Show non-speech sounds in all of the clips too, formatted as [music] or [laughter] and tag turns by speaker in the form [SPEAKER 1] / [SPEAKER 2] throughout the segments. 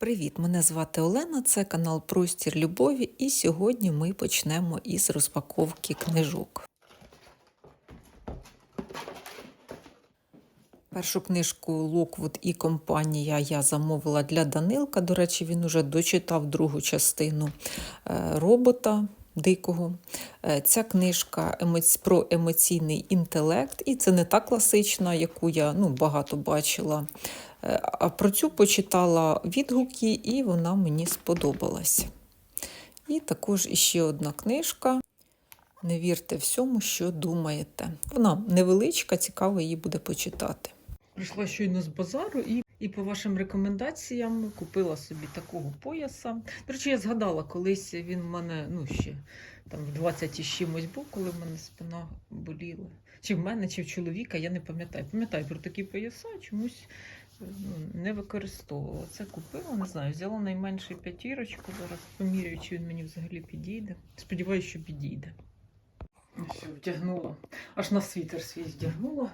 [SPEAKER 1] Привіт! Мене звати Олена, це канал Простір Любові, і сьогодні ми почнемо із розпаковки книжок. Першу книжку Локвуд і компанія я замовила для Данилка. До речі, він уже дочитав другу частину е, робота. Дикого. Е, Ця книжка про емоційний інтелект, і це не та класична, яку я ну, багато бачила. Е, А про цю почитала відгуки, і вона мені сподобалась. І також іще одна книжка. Не вірте всьому, що думаєте. Вона невеличка, цікаво її буде почитати. Прийшла щойно з базару і, і по вашим рекомендаціям купила собі такого пояса. До речі, я згадала, колись він в мене ну, ще там в 20 із чимось був, коли в мене спина боліла. Чи в мене, чи в чоловіка, я не пам'ятаю. Пам'ятаю про такі пояса, чомусь ну, не використовувала. Це купила, не знаю, взяла найменшу п'ятірочку. Зараз поміряю, чи він мені взагалі підійде. Сподіваюся, що підійде. Все, вдягнула. Аж на світер свій вдягнула.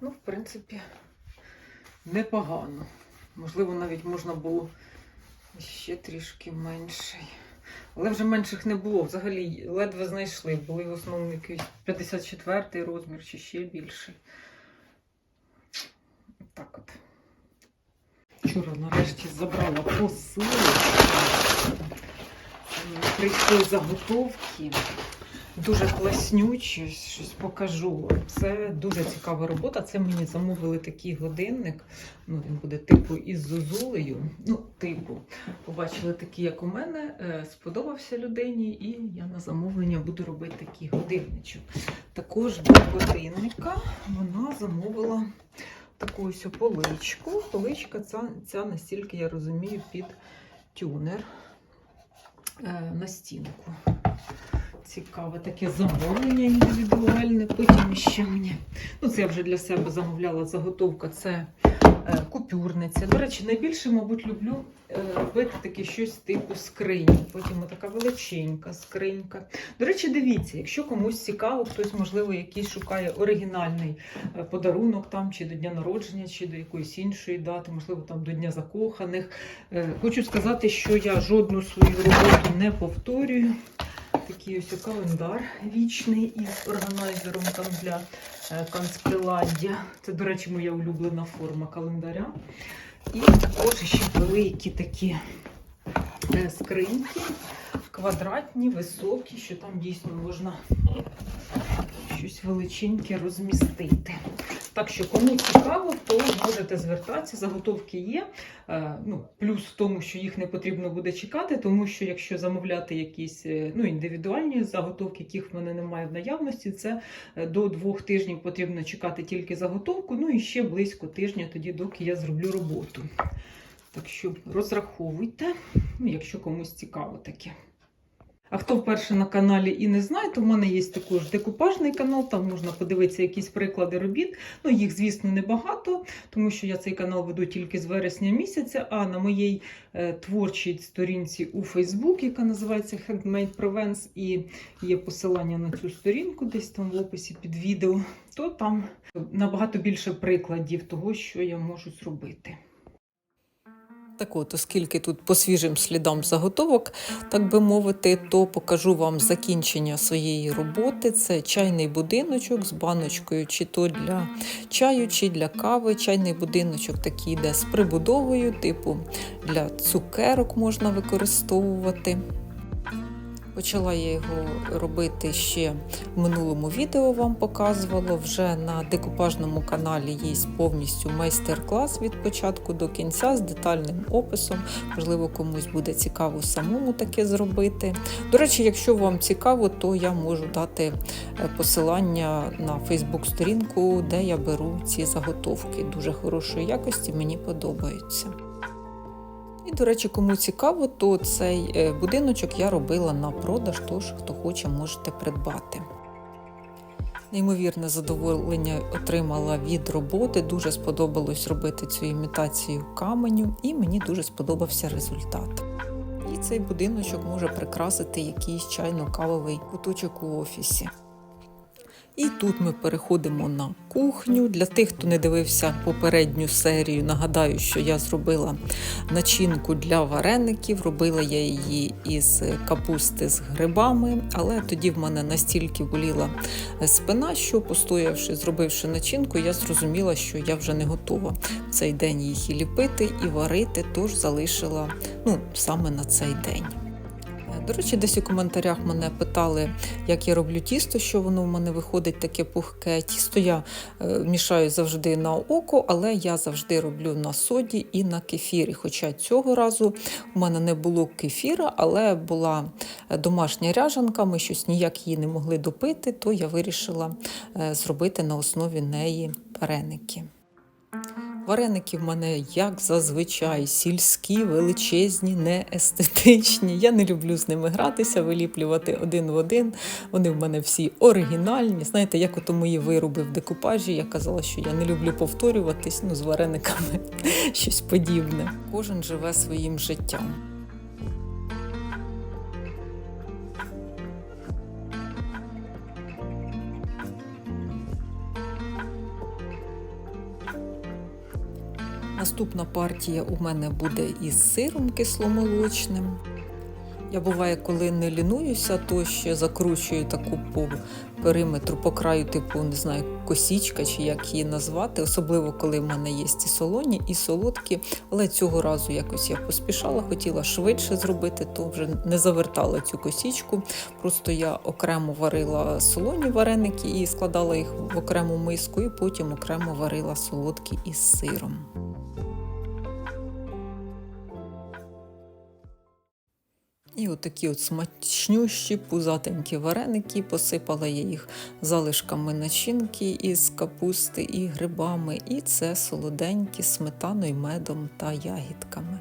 [SPEAKER 1] Ну, в принципі, непогано. Можливо, навіть можна було ще трішки менший. Але вже менших не було. Взагалі ледве знайшли. Були в основному якийсь 54 розмір чи ще більший. Так от. Вчора нарешті забрала посилочку. Прийшли заготовки. Дуже класнючі, щось покажу. Це дуже цікава робота. Це мені замовили такий годинник. Ну, він буде типу із зозулею. Ну, типу, побачили такий, як у мене. Е, Сподобався людині, і я на замовлення буду робити такий годинничок. Також до годинника вона замовила таку ось поличку. Поличка ця, ця настільки я розумію, під тюнер е, на стінку. Цікаве таке замовлення індивідуальне. Потім ще мені. Ну, це я вже для себе замовляла заготовка. Це е, купюрниця. До речі, найбільше, мабуть, люблю е, робити таке щось типу скрині. Потім така величенька скринька. До речі, дивіться, якщо комусь цікаво, хтось, можливо, якийсь шукає оригінальний е, подарунок там, чи до дня народження, чи до якоїсь іншої дати, можливо, там до Дня закоханих. Е, Хочу сказати, що я жодну свою роботу не повторюю. Такий ось календар вічний із органайзером там для е, канцприладдя. Це, до речі, моя улюблена форма календаря. І також ще великі такі е, скриньки, квадратні, високі, що там дійсно можна щось величеньке розмістити. Так що, кому цікаво, то можете звертатися, заготовки є. Е, Ну, плюс в тому, що їх не потрібно буде чекати, тому що якщо замовляти якісь е, ну, індивідуальні заготовки, яких в мене немає в наявності, це е, до двох тижнів потрібно чекати тільки заготовку, ну і ще близько тижня, тоді, доки я зроблю роботу. Так що розраховуйте, ну, якщо комусь цікаво таке. А хто вперше на каналі і не знає, то в мене є також декупажний канал, там можна подивитися якісь приклади робіт. Ну, їх, звісно, небагато, тому що я цей канал веду тільки з вересня місяця. А на моїй е, творчій сторінці у Facebook, яка називається Handmade Provence, і є посилання на цю сторінку, десь там в описі під відео, то там набагато більше прикладів того, що я можу зробити. Так от, оскільки тут по свіжим слідам заготовок, так би мовити, то покажу вам закінчення своєї роботи. Це чайний будиночок з баночкою, чи то для чаю, чи для кави. Чайний будиночок такий йде з прибудовою, типу для цукерок можна використовувати. Почала я його робити ще в минулому відео вам показувала. Вже на декупажному каналі є повністю майстер-клас від початку до кінця з детальним описом. Можливо, комусь буде цікаво самому таке зробити. До речі, якщо вам цікаво, то я можу дати е, посилання на Фейсбук-сторінку, де я беру ці заготовки. Дуже хорошої якості, мені подобаються. І, до речі, кому цікаво, то цей е, будиночок я робила на продаж, тож хто хоче, можете придбати. Неймовірне задоволення отримала від роботи. Дуже сподобалось робити цю імітацію каменю, і мені дуже сподобався результат. І цей будиночок може прикрасити якийсь чайно-кавовий куточок у офісі. І тут ми переходимо на кухню. Для тих, хто не дивився попередню серію, нагадаю, що я зробила начинку для вареників. Робила я її із капусти з грибами, але тоді в мене настільки боліла спина, що постоявши, зробивши начинку, я зрозуміла, що я вже не готова в цей день їх і ліпити, і варити, тож залишила ну, саме на цей день. До речі, десь у коментарях мене питали, як я роблю тісто, що воно в мене виходить таке пухке. Тісто я е, мішаю завжди на око, але я завжди роблю на соді і на кефірі. Хоча цього разу у мене не було кефіра, але була домашня ряжанка, ми щось ніяк її не могли допити, то я вирішила е, зробити на основі неї вареники. Вареники в мене, як зазвичай, сільські, величезні, не естетичні. Я не люблю з ними гратися, виліплювати один в один. Вони в мене всі оригінальні. Знаєте, як ото мої вироби в декупажі. Я казала, що я не люблю повторюватись, ну з варениками [laughs] щось подібне. Кожен живе своїм життям. Наступна партія у мене буде із сиром кисломолочним. Я буває, коли не лінуюся, то ще закручую таку по периметру, по краю, типу, не знаю, косічка чи як її назвати, особливо коли в мене є і солоні, і солодкі. Але цього разу якось я поспішала, хотіла швидше зробити, то вже не завертала цю косічку. Просто я окремо варила солоні вареники і складала їх в окрему миску, і потім окремо варила солодкі із сиром. І отакі от смачнющі, пузатенькі вареники. Посипала я їх залишками начинки із капусти і грибами. І це солоденькі сметаною, медом та ягідками.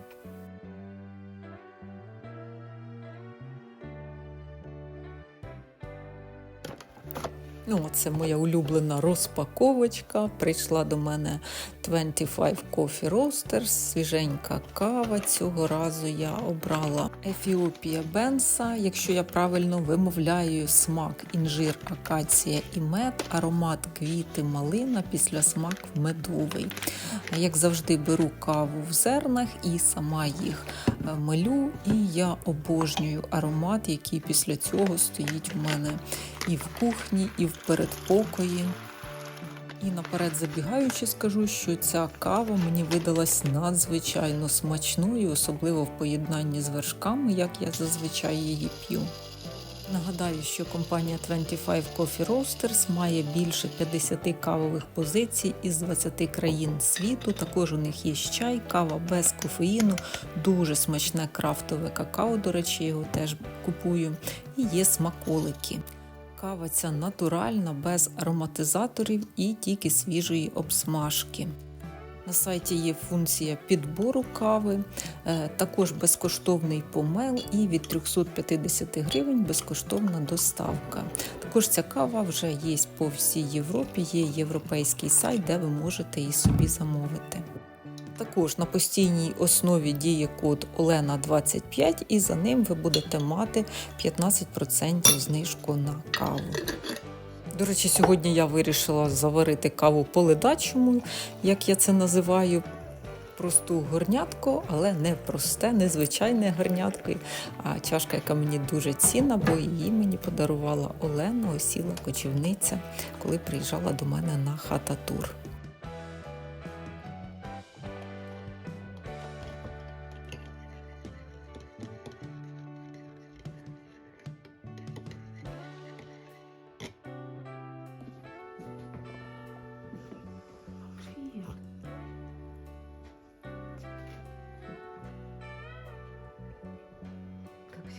[SPEAKER 1] Ну, це моя улюблена розпаковочка. Прийшла до мене 25 Coffee Roasters, свіженька кава. Цього разу я обрала Ефіопія Бенса. Якщо я правильно вимовляю смак, інжир, акація і мед, аромат квіти, малина, після смак медовий. Як завжди, беру каву в зернах і сама їх милю. І я обожнюю аромат, який після цього стоїть в мене і в кухні, і в передпокої. І наперед забігаючи, скажу, що ця кава мені видалась надзвичайно смачною, особливо в поєднанні з вершками, як я зазвичай її п'ю. Нагадаю, що компанія 25 Coffee Roasters має більше 50 кавових позицій із 20 країн світу. Також у них є чай, кава без кофеїну, дуже смачне крафтове какао. До речі, його теж купую. І є смаколики. Кава ця натуральна, без ароматизаторів і тільки свіжої обсмажки. На сайті є функція підбору кави, е, також безкоштовний помел і від 350 гривень безкоштовна доставка. Також ця кава вже є по всій Європі, є європейський сайт, де ви можете її собі замовити. Також на постійній основі діє код Олена25, і за ним ви будете мати 15% знижку на каву. До речі, сьогодні я вирішила заварити каву по ледачому, як я це називаю. Просту горнятку, але не просте, не звичайне горнятко, а чашка, яка мені дуже цінна, бо її мені подарувала Олена, осіла кочівниця, коли приїжджала до мене на хата-тур.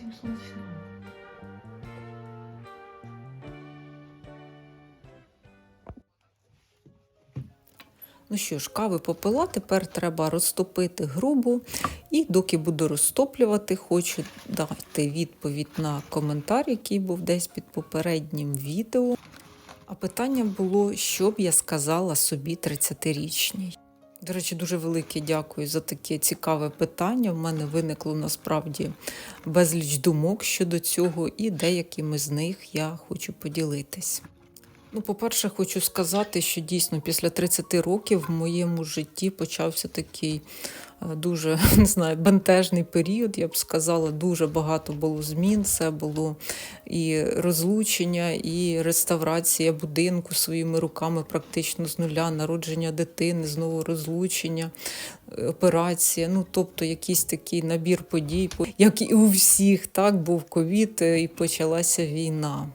[SPEAKER 2] Всем солнечно.
[SPEAKER 1] Ну що ж, кави попила, тепер треба розтопити грубу. І доки буду розтоплювати, хочу дати відповідь на коментар, який був десь під попереднім відео. А питання було, що б я сказала собі 30-річній. До речі, дуже велике дякую за таке цікаве питання. В мене виникло насправді безліч думок щодо цього, і деякими з них я хочу поділитись. Ну, по-перше, хочу сказати, що дійсно після 30 років в моєму житті почався такий е, дуже [laughs] не знаю, бентежний період. Я б сказала, дуже багато було змін. Це було і розлучення, і реставрація будинку своїми руками, практично з нуля, народження дитини, знову розлучення, е, операція. Ну, тобто, якийсь такий набір подій, як і у всіх, так був ковід, е, і почалася війна.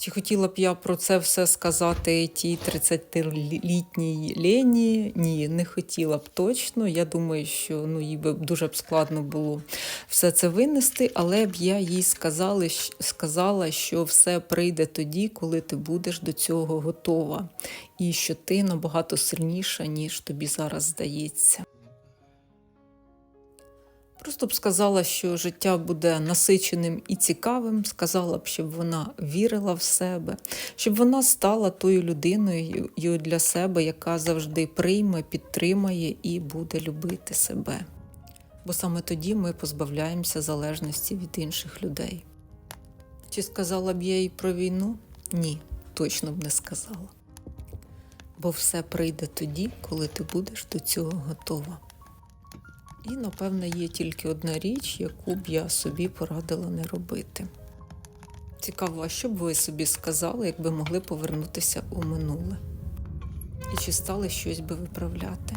[SPEAKER 1] Чи хотіла б я про це все сказати тій 30-літній Лені? Ні, не хотіла б точно. Я думаю, що ну, їй би дуже б складно було все це винести, але б я їй сказала, сказала, що все прийде тоді, коли ти будеш до цього готова, і що ти набагато сильніша, ніж тобі зараз здається. Просто б сказала, що життя буде насиченим і цікавим. Сказала б, щоб вона вірила в себе, щоб вона стала тою людиною для себе, яка завжди прийме, підтримає і буде любити себе. Бо саме тоді ми позбавляємося залежності від інших людей. Чи сказала б я їй про війну? Ні, точно б не сказала. Бо все прийде тоді, коли ти будеш до цього готова. І, напевне, є тільки одна річ, яку б я собі порадила не робити. Цікаво, а що б ви собі сказали, якби могли повернутися у минуле? І чи стали щось би виправляти?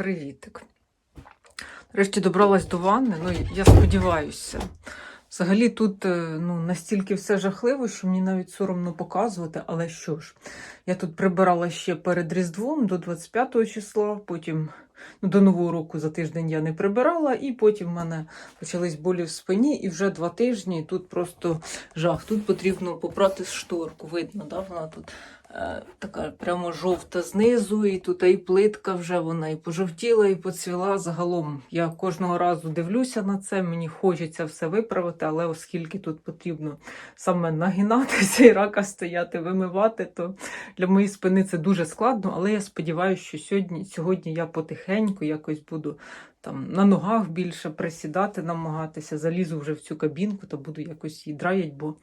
[SPEAKER 1] Привітик. Нарешті добралась до ванни. Ну, я сподіваюся. Взагалі тут е, ну, настільки все жахливо, що мені навіть соромно показувати, але що ж, я тут прибирала ще перед Різдвом до 25 числа, потім ну, до Нового року за тиждень я не прибирала, і потім в мене почались болі в спині, і вже два тижні тут просто жах. Тут потрібно попрати шторку. Видно, да? вона тут така прямо жовта знизу, і тут і плитка вже вона і пожовтіла, і поцвіла. Загалом я кожного разу дивлюся на це, мені хочеться все виправити, але оскільки тут потрібно саме нагинатися [laughs] і рака стояти, вимивати, то для моєї спини це дуже складно. Але я сподіваюся, що сьогодні, сьогодні я потихеньку якось буду там на ногах більше присідати, намагатися, залізу вже в цю кабінку та буду якось її драять, бо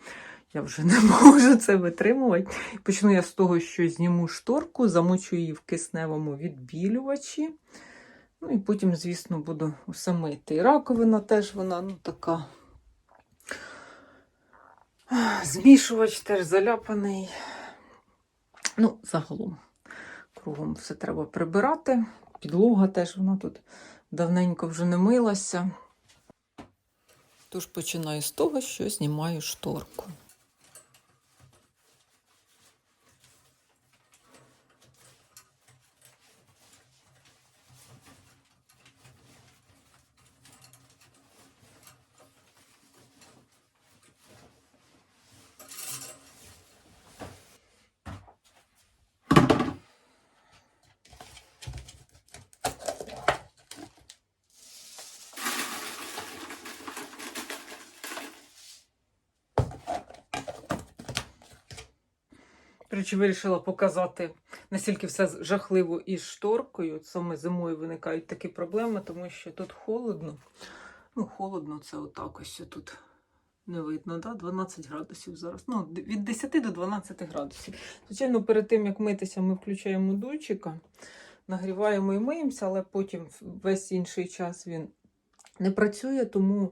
[SPEAKER 1] я вже [laughs] не можу це витримувати. Почну я з того, що зніму шторку, замочу її в кисневому відбілювачі. Ну і потім, звісно, буду усе мити. І раковина теж вона ну, така. Змішувач теж заляпаний. Ну, загалом, кругом все треба прибирати. Підлога теж вона тут давненько вже не милася. Тож починаю з того, що знімаю шторку. Речі, вирішила показати, наскільки все жахливо із шторкою. Саме зимою виникають такі проблеми, тому що тут холодно. Ну, холодно, це отак ось тут не видно, да? 12 градусів зараз. Ну, від 10 до 12 градусів. Звичайно, перед тим, як митися, ми включаємо дuyчика, нагріваємо і миємося, але потім весь інший час він не працює, тому.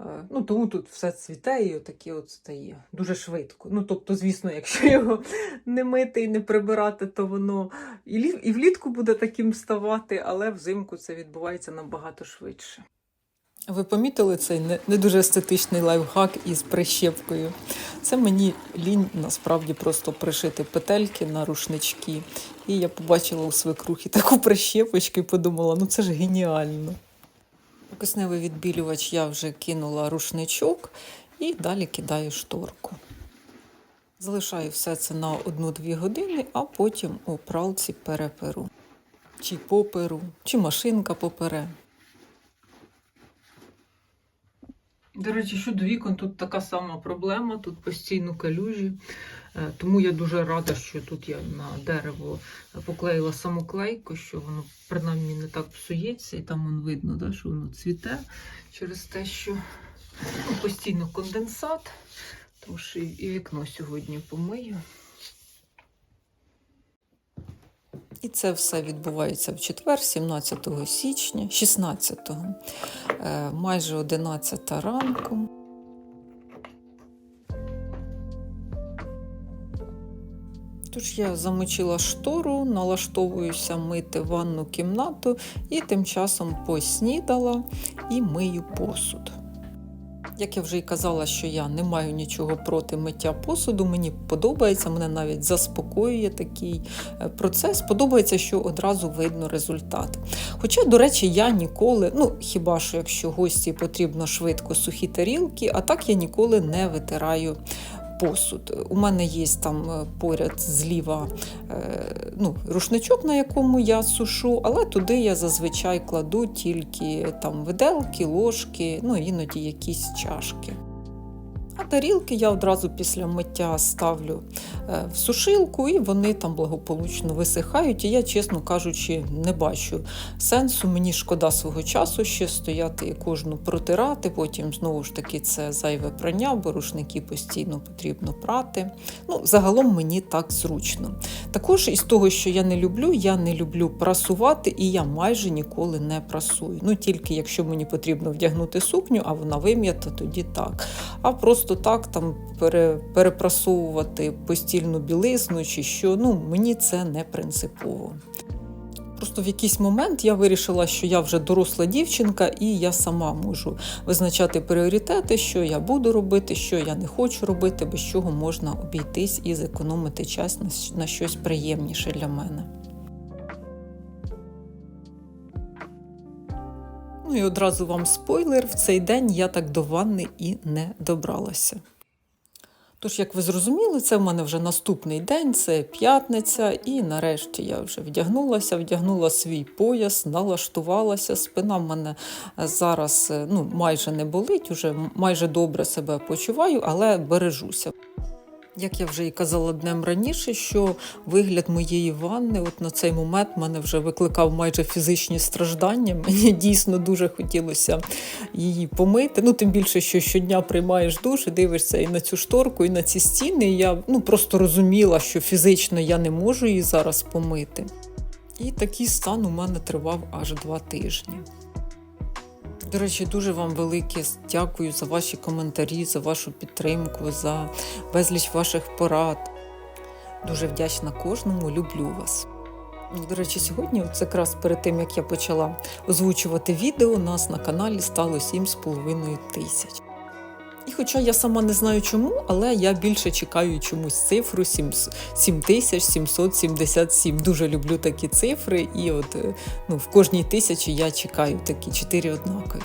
[SPEAKER 1] Е, Ну, тому тут все цвіте і отаке от стає дуже швидко. Ну, тобто, звісно, [laughs] якщо його не мити і не прибирати, то воно і, лі... і влітку буде таким ставати, але взимку це відбувається набагато швидше. Ви помітили цей не дуже естетичний лайфхак із прищепкою? Це мені лінь насправді просто пришити петельки на рушнички. І я побачила у свекрухі таку прищепочку і подумала, ну це ж геніально. Кисневий відбілювач я вже кинула рушничок і далі кидаю шторку. Залишаю все це на 1-2 години, а потім у пралці переперу. Чи поперу, чи машинка попере. До речі, щодо вікон, тут така сама проблема, тут постійно калюжі. Е, Тому я дуже рада, що тут я на дерево поклеїла самоклейку, що воно принаймні не так псується, і там вон видно, да, що воно цвіте через те, що ну, постійно конденсат. Тому що і вікно сьогодні помию. І це все відбувається в четвер, 17 січня, 16-го, е, майже 11 ранку. Тож я замочила штору, налаштовуюся мити ванну кімнату і тим часом поснідала і мию посуд. Як я вже й казала, що я не маю нічого проти миття посуду, мені подобається, мене навіть заспокоює такий е, процес. Подобається, що одразу видно результат. Хоча, до речі, я ніколи, ну хіба що якщо гості потрібно швидко сухі тарілки, а так я ніколи не витираю. Посуд. У мене є там е, поряд зліва е, ну, рушничок, на якому я сушу, але туди я зазвичай кладу тільки там виделки, ложки, ну іноді якісь чашки. А тарілки я одразу після миття ставлю е, в сушилку, і вони там благополучно висихають. І я, чесно кажучи, не бачу сенсу. Мені шкода свого часу ще стояти і кожну протирати. Потім знову ж таки це зайве прання, бо рушники постійно потрібно прати. Ну, загалом мені так зручно. Також із того, що я не люблю, я не люблю прасувати, і я майже ніколи не прасую. Ну тільки якщо мені потрібно вдягнути сукню, а вона вим'ята, тоді так. А просто так там пере, перепрасовувати постільну білизну чи що, ну мені це не принципово. Просто в якийсь момент я вирішила, що я вже доросла дівчинка, і я сама можу визначати пріоритети, що я буду робити, що я не хочу робити, без чого можна обійтись і зекономити час на щось приємніше для мене. Ну і одразу вам спойлер: в цей день я так до ванни і не добралася. Тож, як ви зрозуміли, це в мене вже наступний день, це п'ятниця, і нарешті я вже вдягнулася, вдягнула свій пояс, налаштувалася. Спина в мене зараз е, ну, майже не болить, уже майже добре себе почуваю, але бережуся. Як я вже і казала днем раніше, що вигляд моєї ванни от на цей момент мене вже викликав майже фізичні страждання. [laughs] Мені дійсно дуже хотілося її помити. Ну, тим більше, що щодня приймаєш душ і дивишся і на цю шторку, і на ці стіни. І я ну, просто розуміла, що фізично я не можу її зараз помити. І такий стан у мене тривав аж два тижні. До речі, дуже вам велике дякую за ваші коментарі, за вашу підтримку, за безліч ваших порад. Дуже вдячна кожному, люблю вас. До речі, сьогодні, от якраз перед тим як я почала озвучувати відео, у нас на каналі стало 7,5 тисяч. І хоча я сама не знаю чому, але я більше чекаю чомусь цифру 7 7777. Дуже люблю такі цифри, і от е, ну, в кожній тисячі я чекаю такі чотири однакові.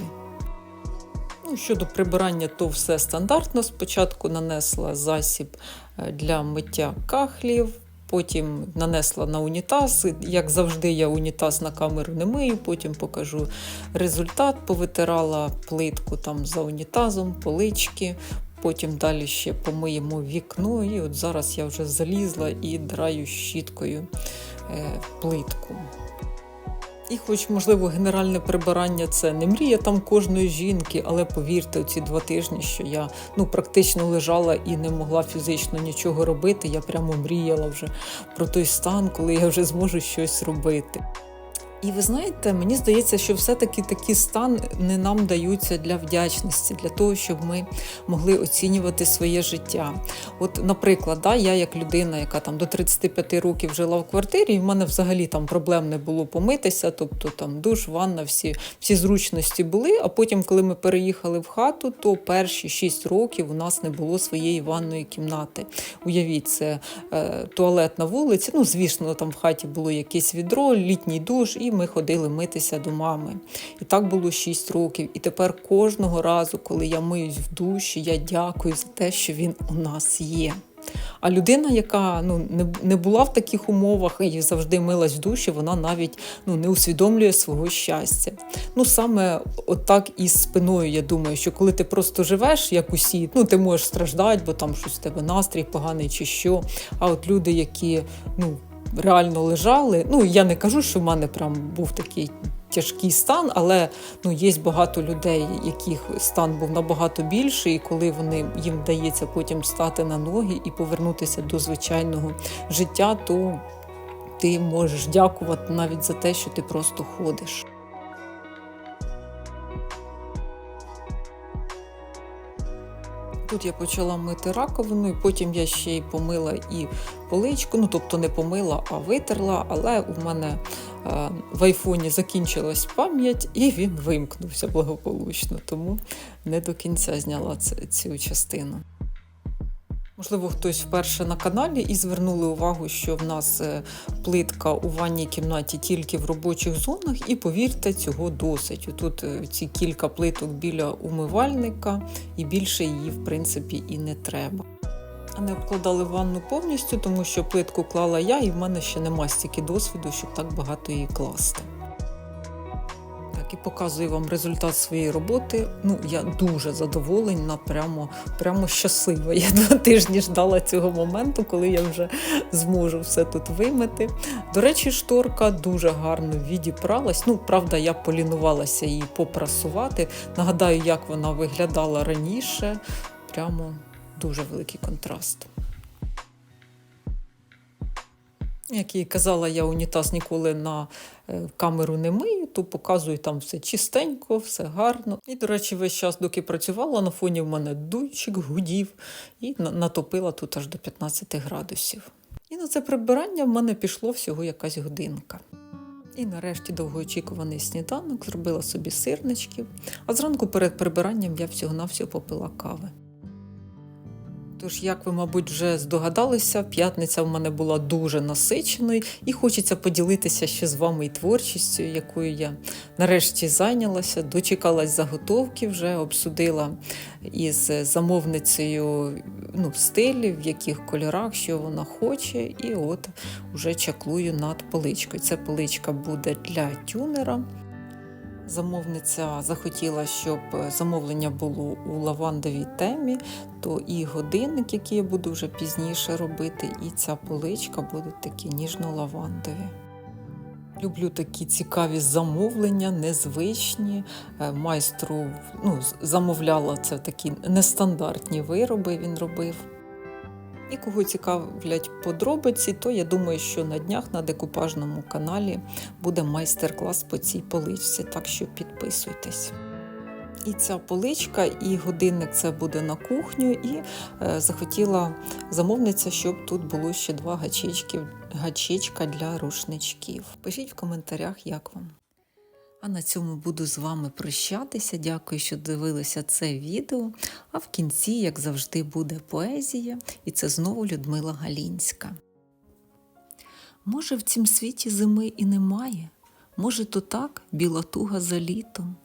[SPEAKER 1] Ну, щодо прибирання, то все стандартно. Спочатку нанесла засіб е, для миття кахлів, потім нанесла на унітаз. Як завжди, я унітаз на камеру не мию, потім покажу результат. Повитирала плитку там за унітазом, полички. Потім далі ще помиємо вікно, і от зараз я вже залізла і драю щіткою е, плитку. І, хоч, можливо, генеральне прибирання це не мрія там кожної жінки, але повірте, ці два тижні, що я ну, практично лежала і не могла фізично нічого робити, я прямо мріяла вже про той стан, коли я вже зможу щось робити. І ви знаєте, мені здається, що все-таки такі стан не нам даються для вдячності, для того, щоб ми могли оцінювати своє життя. От, наприклад, да, я як людина, яка там до 35 років жила в квартирі, і в мене взагалі там проблем не було помитися, тобто там душ, ванна, всі, всі зручності були. А потім, коли ми переїхали в хату, то перші 6 років у нас не було своєї ванної кімнати. Уявіть, це е, туалет на вулиці. Ну, звісно, там в хаті було якесь відро, літній душ, і ми ходили митися до мами. І так було 6 років. І тепер кожного разу, коли я миюсь в душі, я дякую за те, що він у нас є. А людина, яка ну, не, не була в таких умовах і завжди милась в душі, вона навіть ну, не усвідомлює свого щастя. Ну саме отак із спиною, я думаю, що коли ти просто живеш, як усі, ну ти можеш страждати, бо там щось в тебе настрій поганий чи що. А от люди, які ну, реально лежали, ну я не кажу, що в мене прям був такий. Тяжкий стан, але ну є багато людей, яких стан був набагато більший, і коли вони їм вдається потім стати на ноги і повернутися до звичайного життя, то ти можеш дякувати навіть за те, що ти просто ходиш. Тут я почала мити раковину, і потім я ще й помила і поличку. Ну, тобто не помила, а витерла. Але у мене е, в айфоні закінчилась пам'ять, і він вимкнувся благополучно, тому не до кінця зняла цю частину. Можливо, хтось вперше на каналі і звернули увагу, що в нас е, плитка у ванній кімнаті тільки в робочих зонах, і повірте, цього досить. Тут е, ці кілька плиток біля умивальника, і більше її, в принципі, і не треба. Не обкладали ванну повністю, тому що плитку клала я, і в мене ще нема стільки досвіду, щоб так багато її класти. І показую вам результат своєї роботи. Ну, я дуже задоволена, прямо, прямо щаслива. Я два тижні ждала цього моменту, коли я вже зможу все тут вимити. До речі, шторка дуже гарно відіпралась. Ну, правда, я полінувалася її попрасувати. Нагадаю, як вона виглядала раніше. Прямо дуже великий контраст. Як і казала, я унітаз ніколи на камеру не мию, то показую там все чистенько, все гарно. І, до речі, весь час, доки працювала, на фоні в мене дуйчик гудів і натопила тут аж до 15 градусів. І на це прибирання в мене пішло всього якась годинка. І нарешті довгоочікуваний сніданок, зробила собі сирничків, а зранку перед прибиранням я всього-навсього попила кави. Тож, як ви, мабуть, вже здогадалися, п'ятниця в мене була дуже насиченою, і хочеться поділитися ще з вами і творчістю, якою я нарешті зайнялася, дочекалась заготовки, вже обсудила із замовницею ну, стилі, в яких кольорах, що вона хоче, і от вже чаклую над поличкою. Це поличка буде для тюнера. Замовниця захотіла, щоб замовлення було у лавандовій темі, то і годинник, який я буду вже пізніше робити, і ця поличка будуть такі ніжно-лавандові. Люблю такі цікаві замовлення, незвичні. Е, Майстру ну, замовляла це такі нестандартні вироби. Він робив. І кого цікавлять подробиці, то я думаю, що на днях на декупажному каналі буде майстер-клас по цій поличці, так що підписуйтесь. І ця поличка, і годинник це буде на кухню, і е, захотіла замовниця, щоб тут було ще два гачечки, гачечка для рушничків. Пишіть в коментарях, як вам. А на цьому буду з вами прощатися. Дякую, що дивилися це відео. А в кінці, як завжди, буде поезія, і це знову Людмила Галінська. Може, в цім світі зими і немає, може, то так біла туга за літом,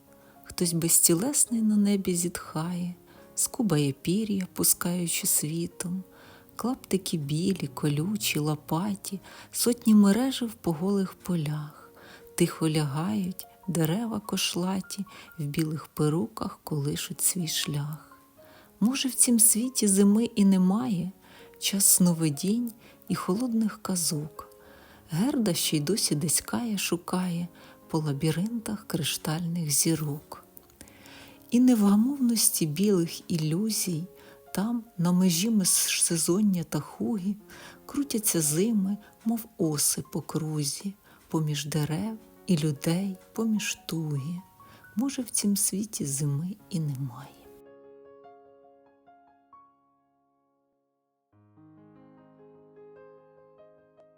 [SPEAKER 1] хтось безтілесний на небі зітхає, скубає пір'я, пускаючи світом, клаптики білі, колючі, лопаті, сотні мережів по голих полях, тихо лягають дерева кошлаті, в білих перуках колишуть свій шлях. Може, в цім світі зими і немає, час сновидінь і холодних казок. Герда ще й досі десь кає, шукає по лабіринтах криштальних зірок. І невгамовності білих ілюзій, там, на межі межсезоння та хуги, крутяться зими, мов оси по крузі, поміж дерев і людей, поміж туги. Може, в цім світі зими і немає.